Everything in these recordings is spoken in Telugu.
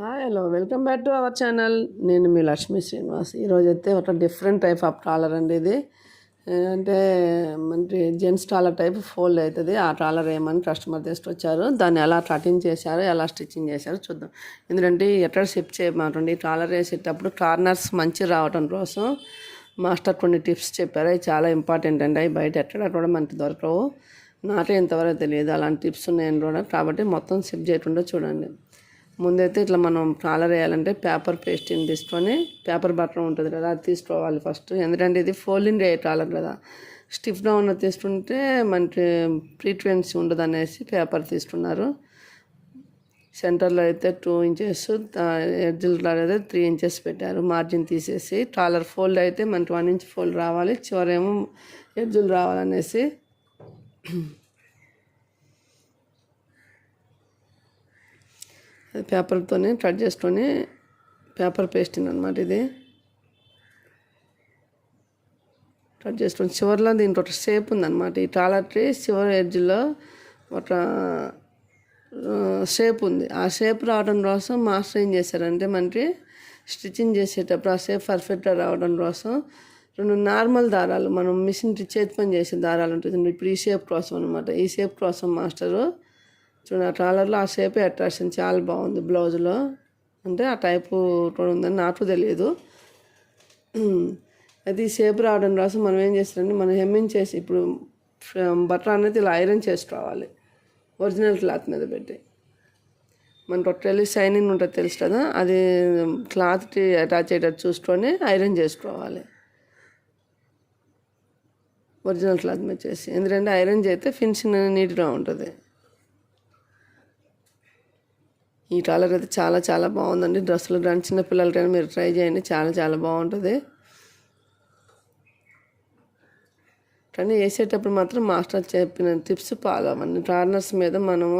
Hi hello welcome back to our channel నేను మీ లక్ష్మీ శ్రీనివాస్. ఈరోజు అయితే ఒక డిఫరెంట్ టైప్ ఆఫ్ ట్రాలర్ అండి ఇది. అంటే మనకి జెంట్స్ ట్రాలర్ టైప్ ఫోల్డ్ అవుతుంది. ఆ ట్రాలర్ ఏమని కస్టమర్ తీసుకొచ్చారు. దాన్ని ఎలా కటింగ్ చేశారు ఎలా స్టిచ్చింగ్ చేశారు చూద్దాం. ఎందుకంటే ఎక్కడ షిఫ్ట్ చేయమంటుంది ట్రాలర్ వేసేటప్పుడు కార్నర్స్ మంచి రావటం కోసం మాస్టర్ కొన్ని టిప్స్ చెప్పారు. అవి చాలా ఇంపార్టెంట్ అండి. అవి బయట ఎక్కడ కూడా మనకి దొరకవు. నాకే ఇంతవరకు తెలియదు. అలాంటి టిప్స్ ఉన్నాయని కూడా. కాబట్టి మొత్తం షిఫ్ట్ చేయకుండా చూడండి. ముందైతే ఇట్లా మనం కాలర్ వేయాలంటే పేపర్ పేస్టింగ్ తీసుకొని పేపర్ బట్టర్ ఉంటుంది కదా అది తీసుకోవాలి ఫస్ట్ ఎందుకంటే ఇది ఫోల్డింగ్ కాలర్ కదా. స్టిఫ్గా ఉన్నది తీసుకుంటే మనకి ఫ్రీక్వెన్సీ ఉండదు అనేసి పేపర్ తీసుకున్నారు. సెంటర్లో అయితే టూ ఇంచెస్ ఎడ్జిల్ అయితే త్రీ ఇంచెస్ పెట్టారు. మార్జిన్ తీసేసి కాలర్ ఫోల్డ్ అయితే మనకి వన్ ఇంచ్ ఫోల్డ్ రావాలి. చివరేమో ఎడ్జులు రావాలనేసి అది పేపర్తోనే కట్ చేసుకొని పేపర్ పేస్టింగ్ అనమాట ఇది. కట్ చేసుకొని చివరిలో దీంట్లో ఒక షేప్ ఉందన్నమాట. ఈ టాలర్ ట్రీ చివరి ఎడ్జ్లో ఒక షేప్ ఉంది. ఆ షేప్ రావడం కోసం మాస్టర్ ఏం చేశారంటే మనకి స్టిచ్చింగ్ చేసేటప్పుడు ఆ షేప్ పర్ఫెక్ట్గా రావడం కోసం రెండు నార్మల్ దారాలు మనం మిషన్ చేతి పని చేసే దారాలు ఉంటుంది ఇప్పుడు ఈ షేప్ కోసం అనమాట ఈ షేప్ కోసం మాస్టరు చూడండి ఆ ట్రాలర్లో ఆ షేపే అట్రాక్షన్ చాలా బాగుంది బ్లౌజ్లో. అంటే ఆ టైపు కూడా ఉందని నాకు తెలియదు. అది ఈ షేప్ రావడం కోసం మనం ఏం చేస్తారంటే మనం హెమ్మింగ్ చేసి ఇప్పుడు బట్టర్ అనేది ఇలా ఐరన్ చేసుకోవాలి ఒరిజినల్ క్లాత్ మీద పెట్టి. మన టోటల్లీ షైనింగ్ ఉంటుంది తెలుసు కదా అది క్లాత్కి అటాచ్ అయ్యేటట్టు చూసుకొని ఐరన్ చేసుకోవాలి. ఒరిజినల్ క్లాత్ మీద చేసి. ఎందుకంటే ఐరన్ చేస్తే ఫినిషింగ్ అనేది నీట్గా ఉంటుంది. ఈ కలర్ అయితే చాలా చాలా బాగుందండి. డ్రెస్సులు కానీ చిన్న పిల్లలకైనా మీరు ట్రై చేయండి. చాలా చాలా బాగుంటుంది. కానీ వేసేటప్పుడు మాత్రం మాస్టర్ చెప్పిన టిప్స్ ఫాలో అవ్వండి. కార్నర్స్ మీద మనము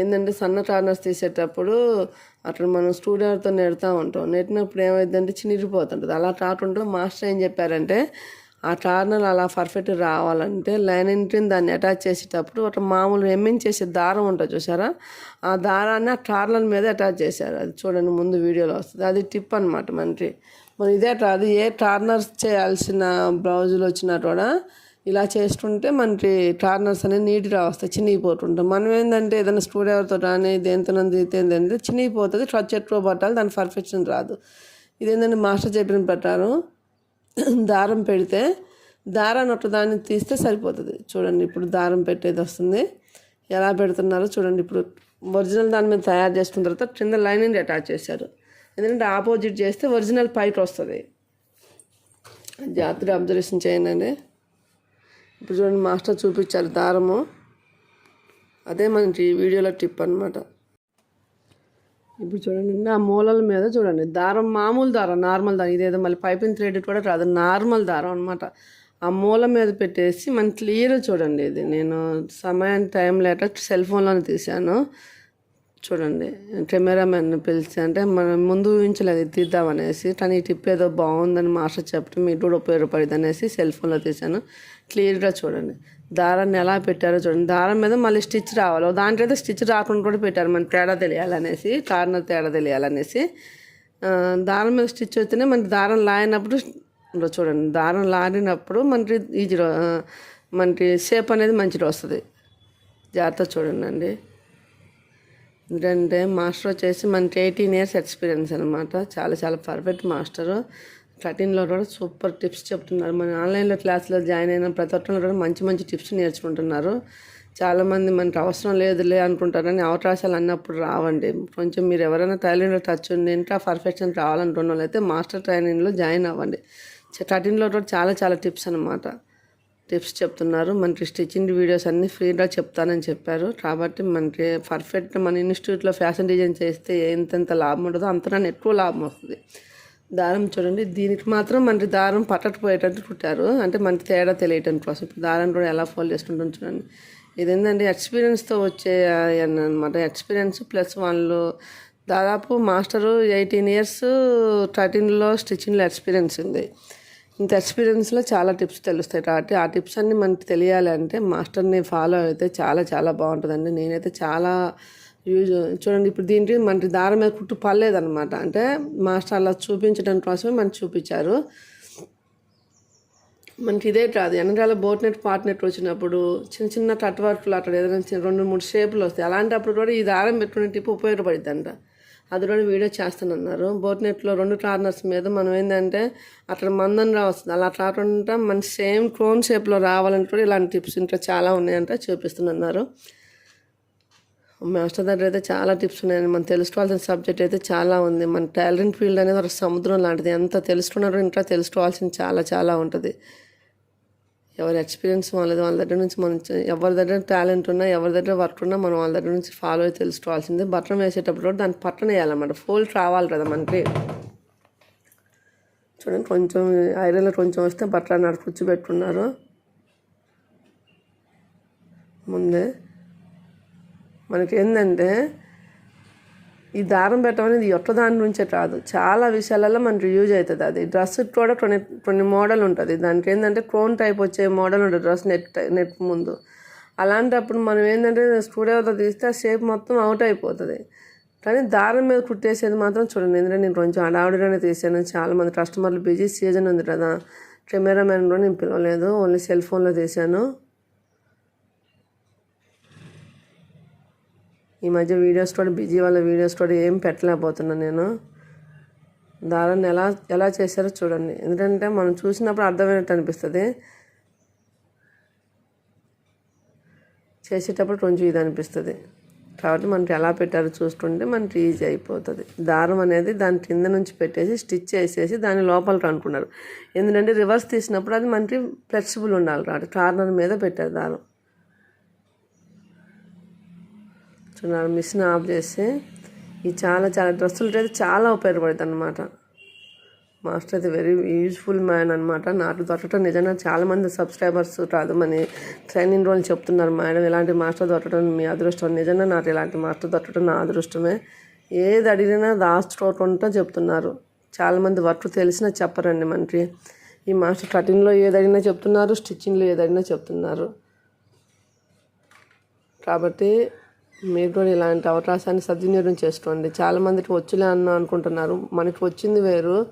ఏంటంటే సన్న టార్నర్స్ తీసేటప్పుడు అక్కడ మనం స్టూడియోతో నెడతా ఉంటాం. నెట్టినప్పుడు ఏమైందంటే చినిగిపోతుంటుంది. అలా కాకుండా మాస్టర్ ఏం చెప్పారంటే ఆ టార్నల్ అలా పర్ఫెక్ట్ రావాలంటే లైన్ ఇంటిని దాన్ని అటాచ్ చేసేటప్పుడు ఒక మామూలు ఎమ్మింగ్ చేసే దారం ఉంటుంది చూసారా? ఆ దారాన్ని ఆ టార్నల్ మీద అటాచ్ చేశారు. అది చూడండి ముందు వీడియోలో వస్తుంది. అది టిప్ అనమాట మనకి. మరి ఇదే అది ఏ టార్నర్స్ చేయాల్సిన బ్లౌజులు వచ్చినా కూడా ఇలా చేస్తుంటే మనకి టార్నర్స్ అనేవి నీట్గా వస్తాయి చినిగిపోతుంటాయి. మనం ఏంటంటే ఏదైనా స్టూడియోతో కానీ దేంతో ఏంటంటే చినిగిపోతుంది. ట్రచ్ ఎక్కువ పట్టాలి దాని పర్ఫెక్షన్ రాదు. ఇదేంటంటే మాస్టర్ చెప్పిన ప్రకారం దారం పెడితే దారాన్ని ఒక దాన్ని తీస్తే సరిపోతుంది. చూడండి ఇప్పుడు దారం పెట్టేది వస్తుంది. ఎలా పెడుతున్నారో చూడండి. ఇప్పుడు ఒరిజినల్ దాని మీద తయారు చేసుకున్న తర్వాత కింద లైనింగ్ అటాచ్ చేశారు. ఎందుకంటే ఆపోజిట్ చేస్తే ఒరిజినల్ పైకి వస్తుంది. జాతర అబ్జర్వేషన్ చేయండి. ఇప్పుడు చూడండి మాస్టర్ చూపించారు దారము. అదే మనకి వీడియోలో టిప్ అనమాట ఇప్పుడు చూడండి ఆ మూలల మీద చూడండి దారం మామూలు దారం నార్మల్ దారం ఇదేదో మళ్ళీ పైపింగ్ థ్రెడ్ కూడా రాదు నార్మల్ దారం అనమాట ఆ మూల మీద పెట్టేసి మన క్లియర్గా చూడండి ఇది. నేను సమయానికి టైం లేక సెల్ ఫోన్లోనే తీశాను. చూడండి కెమెరామెన్ పిలిచి అంటే మనం ముందు ఊహించలేదు తీద్దాం తీద్దామనేసి కానీ ఈ టిప్ ఏదో బాగుందని మాస్టర్ చెప్పడం మీకు కూడా ఉపయోగపడింది అనేసి సెల్ ఫోన్లో తీశాను. క్లియర్గా చూడండి. దారాన్ని ఎలా పెట్టారో చూడండి. దారం మీద మళ్ళీ స్టిచ్ రావాలి. దాంట్లో అయితే స్టిచ్ రాకుండా కూడా పెట్టారు. మన తేడా తెలియాలనేసి కార్నర్ తేడా తెలియాలనేసి. దారం మీద స్టిచ్ వస్తేనే మనకి దారం లాగినప్పుడు చూడండి దారం లారినప్పుడు మనకి ఈజీ మనకి షేప్ అనేది మంచిగా వస్తుంది. జాగ్రత్త చూడండి అండి ఎందుకంటే మాస్టర్ వచ్చేసి మనకి ఎయిటీన్ ఇయర్స్ ఎక్స్పీరియన్స్ అనమాట చాలా చాలా పర్ఫెక్ట్ మాస్టరు. కటింగ్లో కూడా సూపర్ టిప్స్ చెప్తున్నారు. మన ఆన్లైన్లో క్లాస్లో జాయిన్ అయిన ప్రతి ఒక్కరిలో కూడా మంచి మంచి టిప్స్ నేర్చుకుంటున్నారు. చాలామంది మనకి అవసరం లేదులే అనుకుంటారని అవకాశాలు అన్నప్పుడు రావండి. కొంచెం మీరు ఎవరైనా టైలరింగ్లో టచ్ ఉంది ఇంకా పర్ఫెక్షన్ కావాలనుకున్న వాళ్ళు అయితే మాస్టర్ ట్రైనింగ్లో జాయిన్ అవ్వండి. కటింగ్లో కూడా చాలా చాలా టిప్స్ అనమాట టిప్స్ చెప్తున్నారు. మనకి స్టిచ్చింగ్ వీడియోస్ అన్నీ ఫ్రీగా చెప్తానని చెప్పారు. కాబట్టి మనకి పర్ఫెక్ట్ మన ఇన్స్టిట్యూట్లో ఫ్యాషన్ డిజైన్ చేస్తే ఎంతెంత లాభం ఉంటుందో అంతకన్నా ఎక్కువ లాభం వస్తుంది. దారం చూడండి దీనికి మాత్రం మనకి దారం పట్టకపోయేటట్టు కుట్టారు. అంటే మనకి తేడా తెలియటం కోసం. ఇప్పుడు దారం కూడా ఎలా ఫోల్డ్ చేసుకుంటాం చూడండి. ఇది ఏంటంటే ఎక్స్పీరియన్స్తో వచ్చే అనమాట ఎక్స్పీరియన్స్ ప్లస్ వాళ్ళు దాదాపు మాస్టరు ఎయిటీన్ ఇయర్స్ థర్టీన్లో స్టిచ్చింగ్లో ఎక్స్పీరియన్స్ ఉంది. ఇంత ఎక్స్పీరియన్స్లో చాలా టిప్స్ తెలుస్తాయి. కాబట్టి ఆ టిప్స్ అన్నీ మనకి తెలియాలి అంటే మాస్టర్ని ఫాలో అయితే చాలా చాలా బాగుంటుందండి. నేనైతే చాలా యూజ్ చూడండి ఇప్పుడు దీనికి మనకి దారం మీద కుట్టు పర్లేదన్నమాట అంటే మాస్టర్ అలా చూపించడం కోసమే మనకి చూపించారు. మనకి ఇదే కాదు వెనకాల బోట్ నెట్ పాట్ నెట్ వచ్చినప్పుడు చిన్న చిన్న కట్ వర్క్లు అక్కడ ఏదైనా చిన్న రెండు మూడు షేపులు వస్తాయి. అలాంటప్పుడు కూడా ఈ దారం పెట్టుకునే టిప్ ఉపయోగపడుద్ది అంట అది కూడా వీడియో చేస్తానన్నారు. బోట్ నెట్లో రెండు కార్నర్స్ మీద మనం ఏంటంటే అక్కడ మందం రావస్తుంది. అలా కాకుండా మన సేమ్ క్రోన్ షేప్లో రావాలంటే కూడా ఇలాంటి టిప్స్ ఇంకా చాలా ఉన్నాయంట చూపిస్తున్నారు మాస్టర్ దగ్గర అయితే చాలా టిప్స్ ఉన్నాయని మనం తెలుసుకోవాల్సిన సబ్జెక్ట్ అయితే చాలా ఉంది. మన టాలెంట్ ఫీల్డ్ అనేది ఒక సముద్రం లాంటిది. ఎంత తెలుసుకున్నారో ఇంకా తెలుసుకోవాల్సింది చాలా చాలా ఉంటుంది. ఎవరి ఎక్స్పీరియన్స్ వాళ్ళది వాళ్ళ దగ్గర నుంచి మనం ఎవరి దగ్గర టాలెంట్ ఉన్నా ఎవరి దగ్గర వర్క్ ఉన్నా మనం వాళ్ళ దగ్గర నుంచి ఫాలో అయ్యి తెలుసుకోవాల్సిందే. బట్టం వేసేటప్పుడు కూడా దాన్ని పట్టణ వేయాలన్నమాట. ఫోల్డ్ రావాలి కదా మనకి. చూడండి కొంచెం ఐరన్లో కొంచెం వస్తే బట్టలు అన్నాడు కూర్చోబెట్టుకున్నారు ముందే మనకి ఏంటంటే ఈ దారం పెట్టమనేది ఒక్క దాని నుంచే కాదు చాలా విషయాలలో మనకి యూజ్ అవుతుంది అది. డ్రెస్ కూడా కొన్ని కొన్ని మోడల్ ఉంటుంది. దానికి ఏంటంటే క్రోన్ టైప్ వచ్చే మోడల్ ఉంటుంది డ్రెస్ నెట్ నెట్ ముందు. అలాంటప్పుడు మనం ఏంటంటే స్టూడియోతో తీస్తే ఆ షేప్ మొత్తం అవుట్ అయిపోతుంది. కానీ దారం మీద కుట్టేసేది మాత్రం చూడండి. ఎందుకంటే నేను కొంచెం అడావిడిగానే తీసాను. చాలామంది కస్టమర్లు బిజీ సీజన్ ఉంది కదా. కెమెరామెన్ కూడా నేను పిలవలేదు. ఓన్లీ సెల్ ఫోన్లో తీశాను ఈ మధ్య వీడియోస్ కూడా బిజీ వాళ్ళ వీడియోస్ కూడా ఏం పెట్టలేకపోతున్నాను నేను. దారాన్ని ఎలా ఎలా చేశారో చూడండి. ఎందుకంటే మనం చూసినప్పుడు అర్థమైనట్టు అనిపిస్తుంది. చేసేటప్పుడు కొంచెం ఇది అనిపిస్తుంది. కాబట్టి మనకి ఎలా పెట్టారో చూసుకుంటే మనకి ఈజీ అయిపోతుంది. దారం అనేది దాని కింద నుంచి పెట్టేసి స్టిచ్ చేసేసి దాని లోపలికి అనుకున్నారు. ఎందుకంటే రివర్స్ తీసినప్పుడు అది మనకి ఫ్లెక్సిబుల్ ఉండాలి. కాబట్టి కార్నర్ మీద పెట్టారు దారం. చూడండి మిషన్ ఆఫ్ చేస్తే ఈ చాలా చాలా డ్రెస్సులు అయితే చాలా ఉపయోగపడుతుంది అనమాట మాస్టర్ అయితే వెరీ యూజ్ఫుల్ మ్యాన్ అనమాట నాకు దొరకటం నిజంగా చాలామంది సబ్స్క్రైబర్స్ రాదు. మన ట్రైనింగ్ రోజులు చెప్తున్నారు మేడం. ఇలాంటి మాస్టర్ దొరకటం మీ అదృష్టం. నిజంగా నాకు ఇలాంటి మాస్టర్ దొరకటం నా అదృష్టమే. ఏది అడిగినా దాచుకోకుండా చెప్తున్నారు. చాలామంది వర్క్ తెలిసినా చెప్పరండి మనకి ఈ మాస్టర్ కటింగ్లో ఏది అడిగినా చెప్తున్నారు స్టిచ్చింగ్లో ఏది అడిగినా చెప్తున్నారు. కాబట్టి మీరు కూడా ఇలాంటి అవకాశాన్ని సద్వినియోగం చేసుకోండి. చాలామందికి వచ్చులే అన్న అనుకుంటున్నారు. మనకి వచ్చింది వేరు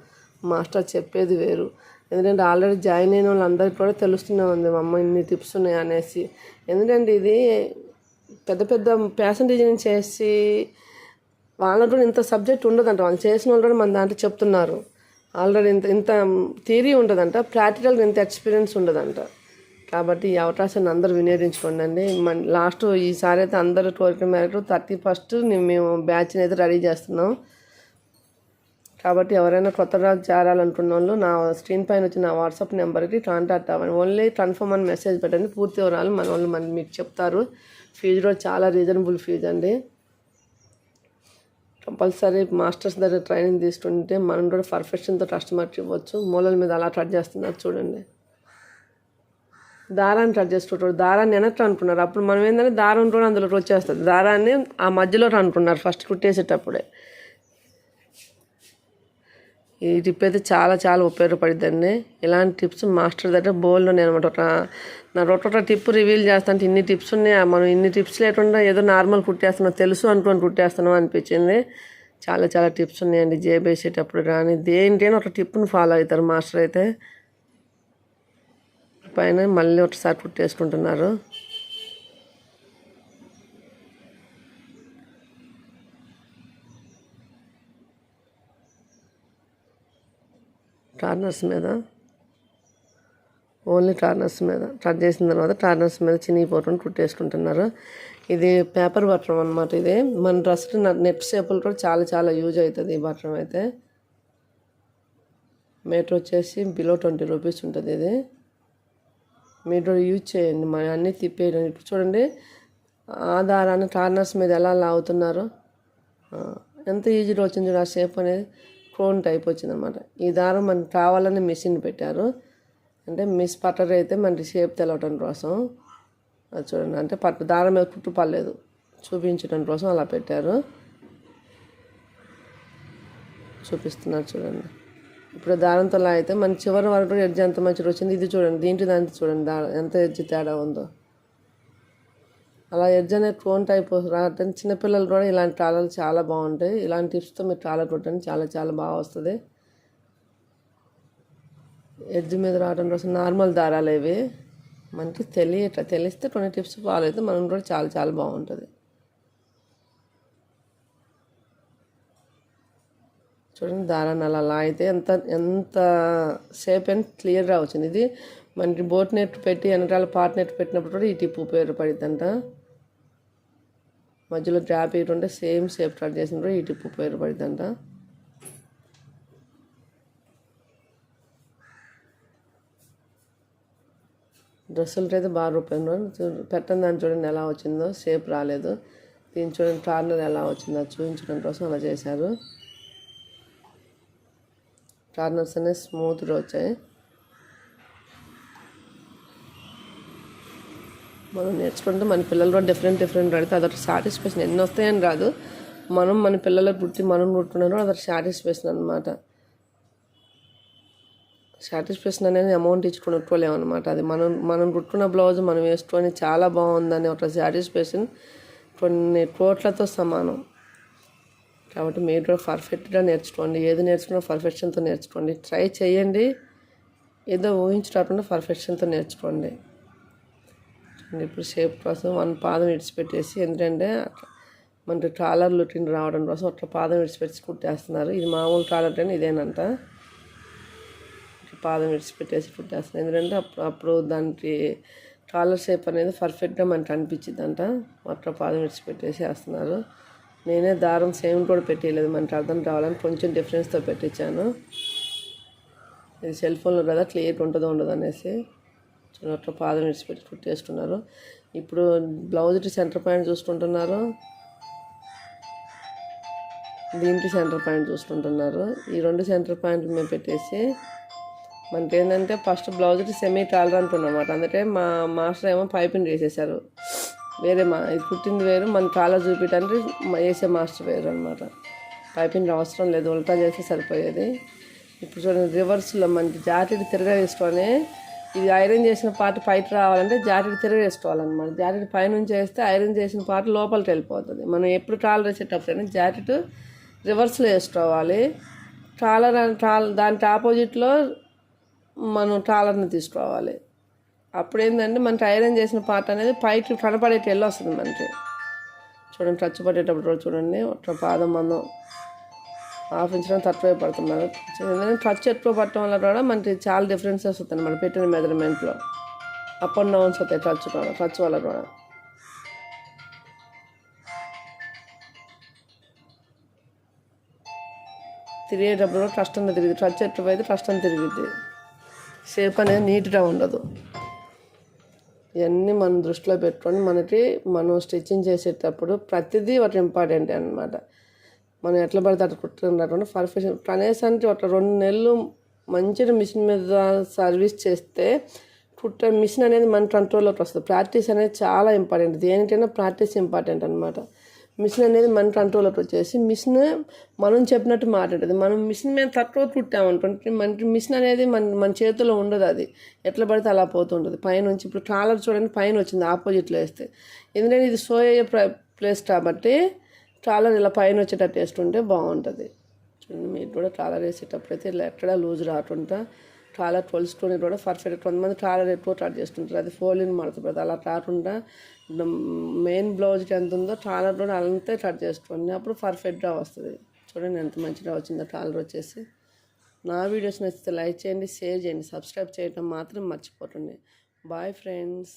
మాస్టర్ చెప్పేది వేరు. ఎందుకంటే ఆల్రెడీ జాయిన్ అయిన వాళ్ళందరికీ కూడా తెలుస్తూనే ఉంది మా అమ్మ ఇన్ని టిప్స్ ఉన్నాయి అనేసి. ఎందుకంటే ఇది పెద్ద పెద్ద ఫ్యాషన్ డిజైనింగ్ చేసి వాళ్ళకు కూడా ఇంత సబ్జెక్ట్ ఉండదంట. వాళ్ళు చేసిన వాళ్ళు కూడా మన దాంట్లో చెప్తున్నారు. ఆల్రెడీ ఇంత ఇంత థియరీ ఉండదంట ప్రాక్టికల్గా ఇంత ఎక్స్పీరియన్స్ ఉండదంట. కాబట్టి ఈ అవకాశాన్ని అందరూ వినియోగించుకోండి అండి మన లాస్ట్ ఈసారి అయితే అందరూ కోరిక మేరకు థర్టీ ఫస్ట్ మేము బ్యాచ్ని అయితే రెడీ చేస్తున్నాం. కాబట్టి ఎవరైనా కొత్తగా చేరాలనుకున్న వాళ్ళు నా స్క్రీన్ పైన వచ్చి నా వాట్సాప్ నెంబర్కి కాంటాక్ట్ అవ్వండి. ఓన్లీ కన్ఫర్మ్ అని మెసేజ్ పెట్టండి. పూర్తి వివరాలు మన వాళ్ళు మన మీకు చెప్తారు. ఫీజు కూడా చాలా రీజనబుల్ ఫీజు అండి. కంపల్సరీ మాస్టర్స్ దగ్గర ట్రైనింగ్ తీసుకుంటే మనం కూడా పర్ఫెక్షన్తో కస్టమర్కి ఇవ్వచ్చు. మూలల మీద అలా కట్ చేస్తున్నారు చూడండి. దారాన్ని కట్ చేసుకుంటాడు దారాన్ని వెనక్కి అనుకున్నారు. అప్పుడు మనం ఏంటంటే దారం కూడా అందులో వచ్చేస్తుంది దారాన్ని ఆ మధ్యలో అనుకున్నారు ఫస్ట్ కుట్టేసేటప్పుడే. ఈ టిప్ అయితే చాలా చాలా ఉపయోగపడిద్దండి. ఇలాంటి టిప్స్ మాస్టర్ దగ్గర బోల్డ్ ఉన్నాయి అనమాట ఒక నా రొట్టొక టిప్ రివీల్ అంటే ఇన్ని టిప్స్ ఉన్నాయి. మనం ఇన్ని టిప్స్ లేకుండా ఏదో నార్మల్ కుట్టేస్తున్నాం తెలుసు అనుకుని కుట్టేస్తున్నాం అనిపించింది. చాలా చాలా టిప్స్ ఉన్నాయండి. జేబేసేటప్పుడు కానీ దేనికైనా ఒక టిప్ను ఫాలో అవుతారు మాస్టర్ అయితే. పైన మళ్ళీ ఒకసారి కుట్టేసుకుంటున్నారు కార్నర్స్ మీద. ఓన్లీ కార్నర్స్ మీద. కట్ చేసిన తర్వాత కార్నర్స్ మీద చినిగిపోవటం కుట్టేసుకుంటున్నారు ఇది పేపర్ బట్టం అనమాట ఇది. మన డ్రెస్ నెట్ షేపులు కూడా చాలా చాలా యూజ్ అవుతుంది ఈ బట్టం అయితే. మీటర్ వచ్చేసి బిలో ట్వంటీ రూపీస్ ఉంటుంది ఇది. మీరు యూజ్ చేయండి. మరి అన్నీ తిప్పేయండి. ఇప్పుడు చూడండి ఆ దారాన్ని కార్నర్స్ మీద ఎలా లాగుతున్నారో. ఎంత ఈజీగా వచ్చింది చూడు ఆ షేప్ అనేది. క్రోన్ టైప్ వచ్చింది అనమాట ఈ దారం మనకి కావాలని మిషన్ పెట్టారు. అంటే మిస్ పట్టర్ అయితే మనకి షేప్ తెలవటం కోసం. అది చూడండి. అంటే పట్టు దారం మీద కుట్టు పర్లేదు చూపించడం కోసం అలా పెట్టారు. చూపిస్తున్నారు చూడండి. ఇప్పుడు దారంతోలా అయితే మన చివరి వరకు ఎడ్జ్ ఎంత మంచిగా వచ్చింది. ఇది చూడండి దీంట్లో దానికి చూడండి దా ఎంత ఎడ్జ్ తేడా ఉందో. అలా ఎడ్జ్ అనేది కోన్ టైప్ రావటం చిన్నపిల్లలు కూడా ఇలాంటి టాలర్లు చాలా బాగుంటాయి. ఇలాంటి టిప్స్తో మీరు టాలర్ కొట్టండి చాలా చాలా బాగా వస్తుంది. ఎడ్జ్ మీద రావడం కోసం నార్మల్ దారాలు ఇవి. మనకి తెలియట తెలిస్తే కొన్ని టిప్స్ ఫాలో అయితే మనం కూడా చాలా చాలా బాగుంటుంది. చూడండి దారాన్ని అలా అలా అయితే ఎంత ఎంత షేప్ అండ్ క్లియర్గా వచ్చింది. ఇది మనకి బోట్ నెట్ పెట్టి వెనకాల పాట్ నెట్ పెట్టినప్పుడు కూడా ఈ టిప్ ఉపయోగపడిద్దంట. మధ్యలో డ్రాప్ ఉంటే సేమ్ షేప్ కట్ చేసినప్పుడు ఈ టిప్ ఉపయోగపడిద్దంట. డ్రెస్సులకి అయితే బాగా రూపాయలు పెట్టండి దాన్ని చూడండి ఎలా వచ్చిందో. షేప్ రాలేదు. దీన్ని చూడండి కార్నర్ ఎలా వచ్చిందో. చూపించడం కోసం అలా చేశారు. కార్నర్స్ అనేవి స్మూత్గా వచ్చాయి మనం నేర్చుకుంటే మన పిల్లలు కూడా డిఫరెంట్ డిఫరెంట్ అడిగితే అదొక సాటిస్ఫాక్షన్ ఎన్ని వస్తాయని రాదు మనం మన పిల్లలకు పుట్టి మనం పుట్టుకున్నాను అదొక సాటిస్ఫాక్షన్ అనమాట సాటిస్ఫాక్షన్ అనేది అమౌంట్ ఇచ్చుకున్నట్టుకోలేము అనమాట అది మనం మనం కుట్టుకున్న బ్లౌజ్ మనం వేసుకొని చాలా బాగుందని ఒక సాటిస్ఫాక్షన్ కొన్ని కోట్లతో సమానం. కాబట్టి మీరు కూడా పర్ఫెక్ట్గా నేర్చుకోండి. ఏది నేర్చుకున్నా పర్ఫెక్షన్తో నేర్చుకోండి. ట్రై చేయండి. ఏదో ఊహించకుండా పర్ఫెక్షన్తో నేర్చుకోండి. ఇప్పుడు షేప్ కోసం వన్ పాదం విడిచిపెట్టేసి ఎందుకంటే మనకి కాలర్ లుటిన్ రావడం కోసం అట్లా పాదం విడిచిపెట్టి కుట్టేస్తున్నారు. ఇది మామూలు కాలర్ అని ఇదేనంట. పాదం విడిచిపెట్టేసి కుట్టేస్తున్నారు. ఎందుకంటే అప్పుడు అప్పుడు దానికి కాలర్ షేప్ అనేది పర్ఫెక్ట్గా మనకి అనిపించిందంట అట్లా పాదం విడిచిపెట్టేసి వేస్తున్నారు. నేనే దారం సేమ్ కూడా పెట్టేయలేదు మనకి అర్థం కావాలని కొంచెం డిఫరెన్స్తో పెట్టించాను. ఇది సెల్ ఫోన్లో కదా క్లియర్గా ఉంటుందో ఉండదు అనేసి అట్లా పాదం విడిచిపెట్టి కుట్టేసుకున్నారు ఇప్పుడు బ్లౌజ్కి సెంటర్ పాయింట్ చూసుకుంటున్నారు. దీనికి సెంటర్ పాయింట్ చూసుకుంటున్నారు. ఈ రెండు సెంటర్ పాయింట్ మేము పెట్టేసి మనకి ఏంటంటే ఫస్ట్ బ్లౌజ్కి సెమీ టాలరెంట్ ఉన్నమాట అందుకే మా మాస్టర్ ఏమో పైపింగ్ వేసేసారు వేరే మా ఇది వేరు మన కాలర్ చూపించడానికి వేసే మాస్టర్ వేరు అనమాట పైపింగ్ అవసరం లేదు ఉల్టా చేస్తే సరిపోయేది. ఇప్పుడు చూడండి రివర్స్లో మనకి జాకెట్ తిరగా వేసుకొని ఇది ఐరన్ చేసిన పార్ట్ పైకి రావాలంటే జాకెట్ తిరగ వేసుకోవాలన్నమాట జాకెట్ పైనుంచి వేస్తే ఐరన్ చేసిన పార్ట్ లోపలికి వెళ్ళిపోతుంది. మనం ఎప్పుడు కాలర్ వేసేటప్పుడు జాకెట్ రివర్స్లో వేసుకోవాలి. కాలర్ కాల దానికి ఆపోజిట్లో మనం టాలర్ని తీసుకోవాలి. అప్పుడు ఏంటంటే మనకి ఐరన్ చేసిన పార్ట్ అనేది పైకి కనపడేటి ఎల్లో వస్తుంది మనకి. చూడండి టచ్ పడేటప్పుడు చూడండి ఒక పాదం మనం హాఫ్ ఇంచ్ తక్కువే పడుతున్నారు. ఎందుకంటే టచ్ ఎక్కువ పట్టడం వల్ల కూడా మనకి చాలా డిఫరెన్సెస్ వస్తుంది మనం పెట్టిన మెజర్మెంట్లో అప్ అండ్ డౌన్స్ వస్తాయి టచ్ కూడా టచ్ వల్ల కూడా. తిరిగేటప్పుడు కష్టంగా తిరిగి టచ్ ఎక్కువ అయితే కష్టం తిరిగిద్ది. షేప్ అనేది నీట్గా ఉండదు. ఇవన్నీ మనం దృష్టిలో పెట్టుకొని మనకి మనం స్టిచ్చింగ్ చేసేటప్పుడు ప్రతిదీ ఒక ఇంపార్టెంట్ అనమాట మనం ఎట్లా పడితే అట్లా కుట్టుకుంటే పర్ఫెక్షన్ కనీసానికి ఒక రెండు నెలలు మంచిగా మిషన్ మీద సర్వీస్ చేస్తే కుట్ట మిషన్ అనేది మన కంట్రోల్లోకి వస్తుంది. ప్రాక్టీస్ అనేది చాలా ఇంపార్టెంట్ దేనికైనా ప్రాక్టీస్ ఇంపార్టెంట్ అనమాట మిషన్ అనేది మన కంట్రోల్లోకి వచ్చేసి మిషన్ మనం చెప్పినట్టు మాట్లాడేది. మనం మిషన్ మీద తక్కువ కుట్టామనుకుంటే మనకి మిషన్ అనేది మన మన చేతిలో ఉండదు అది. ఎట్లా పడితే అలా పోతుంటుంది పైనుంచి ఇప్పుడు కాలర్ చూడండి పైన వచ్చింది ఆపోజిట్లో వేస్తే. ఎందుకంటే ఇది సో అయ్యే ప్లేస్ కాబట్టి ట్రాలర్ ఇలా పైన వచ్చేటట్టు వేస్తుంటే బాగుంటుంది. చూడండి మీరు కూడా ట్రాలర్ వేసేటప్పుడు అయితే ఇలా ఎక్కడ లూజ్ రాకుండా ట్రాలర్ ట్వెల్వ్ కూడా పర్ఫెక్ట్. కొంతమంది ట్రాలర్ ఎక్కువ కట్ చేస్తుంటారు. అది ఫోలిన్ మడతపడదు అలా కాకుండా మెయిన్ బ్లౌజ్కి ఎంత ఉందో ట్రాలర్ కూడా అంతే కట్ చేసుకోండి అప్పుడు పర్ఫెక్ట్గా వస్తుంది. చూడండి ఎంత మంచిగా వచ్చిందో ట్రాలర్ వచ్చేసి. నా వీడియోస్ నచ్చితే లైక్ చేయండి షేర్ చేయండి సబ్స్క్రైబ్ చేయడం మాత్రం మర్చిపోకండి. Bye friends.